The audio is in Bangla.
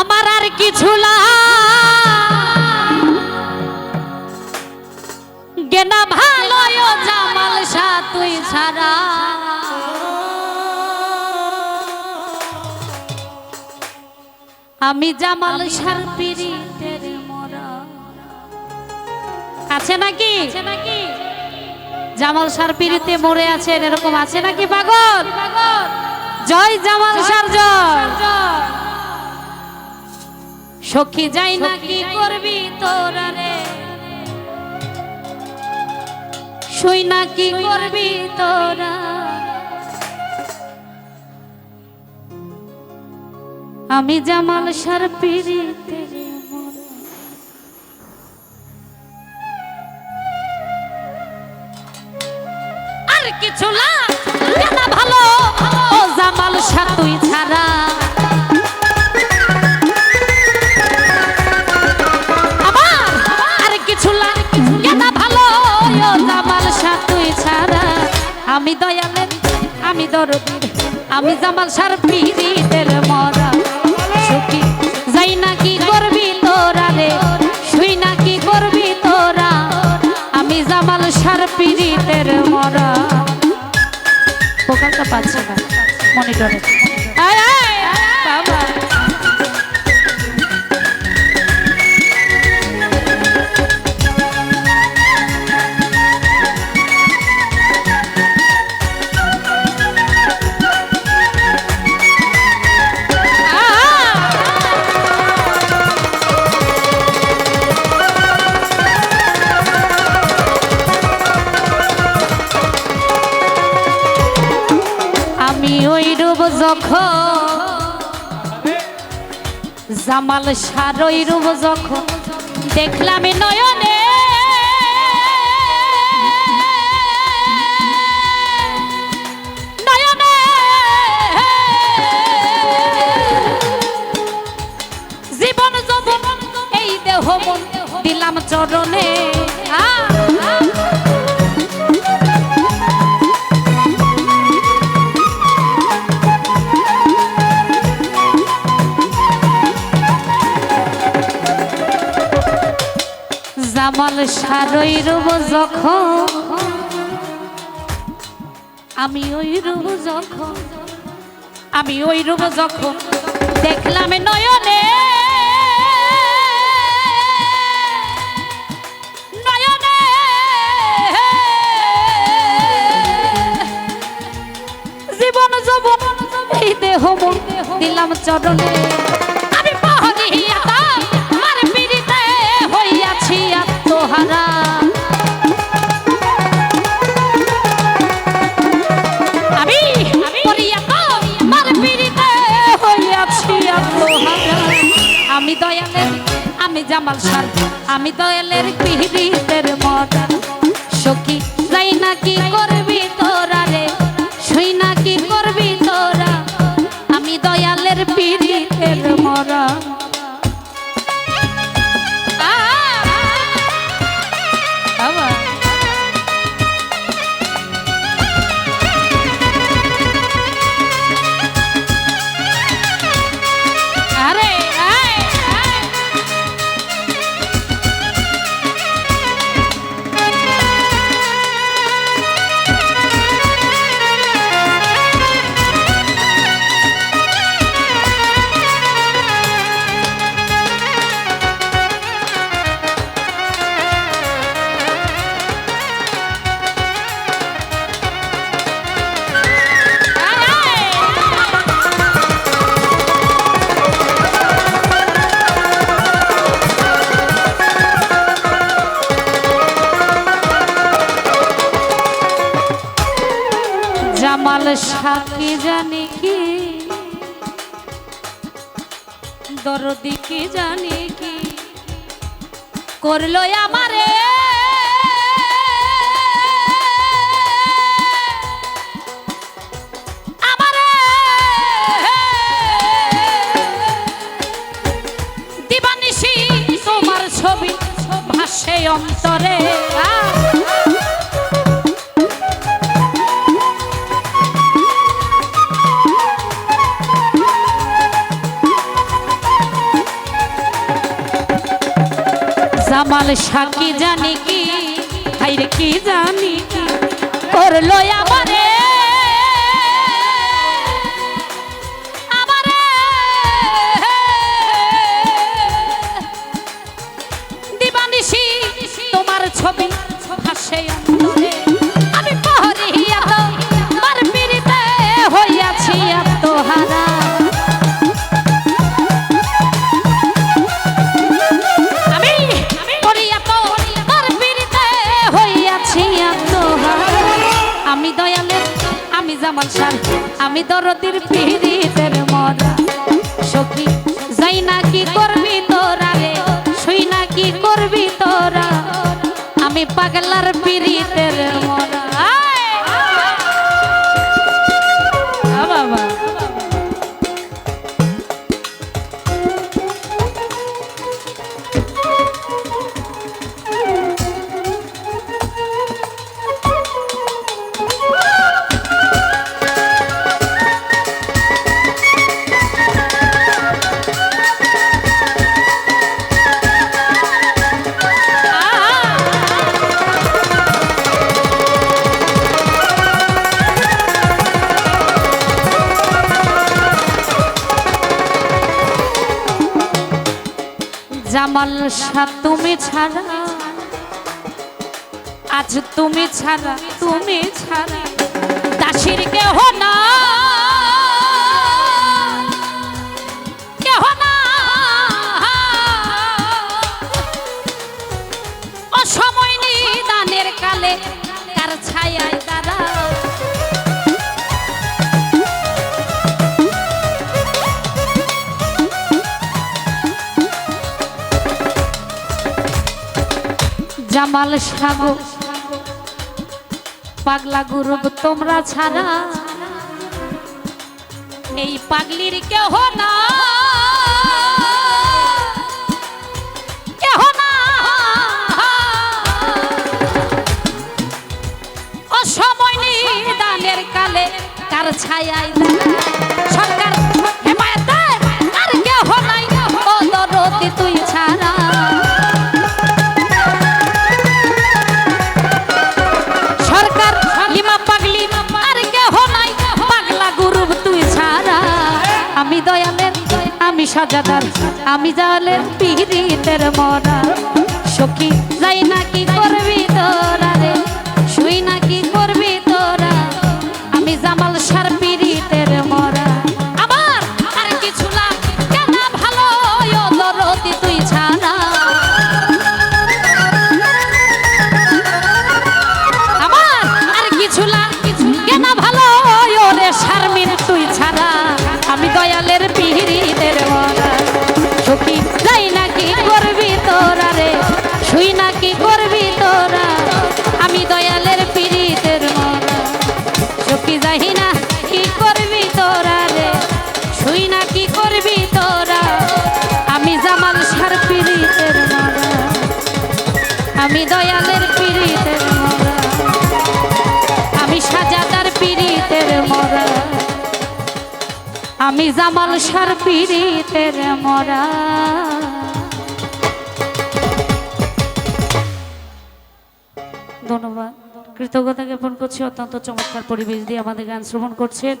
আমার আর কিছু গেনা ভালো জামাল শাহ তুই ছাড়া। আমি জামাল শাহ পিরিতের মরা। আছে নাকি? নাকি? জামাল সার পিড়িতে মরে আছেন এরকম আছে নাকি পাগল? জয় জামাল সার জয়। সখী যাই না কি করবি তোরা রে? শুই না কি করবি তোরা? আমি জামাল সার পিড়িতে আর কিছু না ভালো। ও জামাল শাহ তুই ছাড়া। আমি দয়ালে আমি দরদির আমি জামাল সার পীরিতের মরা। সুখী যাই না কি করবি তোরা রে শুই কি করবি তোরা। আমি জামাল সার পিরিতের মরা। পোকালটা পাচ্ছে না মনিটরে। আয়, আমি ওই রূপ যখন জামাল সার ওই রূপ যখন দেখলাম নয়নে। দিলাম চরণে। জামাল সারই রূপ যখন আমি ওই রূপ যখন, আমি ওই রূপ যখন দেখলাম নয়নে। জীবন দেহ দিলাম চরণে। জামাল সার আমি দয়ালের পিড়িতের মরা সাকি জানি কি? দরদি কি জানি কি? করল আমারে। ছবি ভাসে অন্তরে। আহ! জামাল সাকি জানি কি? হাইরে কি জানি কি? করল আমারে। তোমার ছবি হাসে আমি দয়ালে, আমি জামাল সার আমি দরদির পিড়িতের মরা সখী, যাই না কি করবি তোরা রে? শুই না কি করবি তোরা? আমি পাগলার পিড়িতের জামাল শাহ তুমি ছাড়া আজ তুমি ছাড়া তুমি ছাড়া। দাসির কেহ না জামাল সাগো পাগলা গুরু তোমরা ছাড়া। এই পাগলির কেহ না? অসময় কালে কার ছায়ায় সাজাদার আমি জালের পিড়িতের মরা। সখী যাই না সখী কি করবি তোরা রে? না, কি করবি তোরা? আমি জামাল সার পিড়িতের মরা। আমি দয়ালের পিড়িতের মরা। আমি সাজাদার পিড়িতের মরা। আমি জামাল সার পিড়িতের মরা। ধন্যবাদ। কৃতজ্ঞতা জ্ঞাপন করছি। অত্যন্ত চমৎকার পরিবেশ দিয়ে আমাদের গান শ্রবণ করছেন।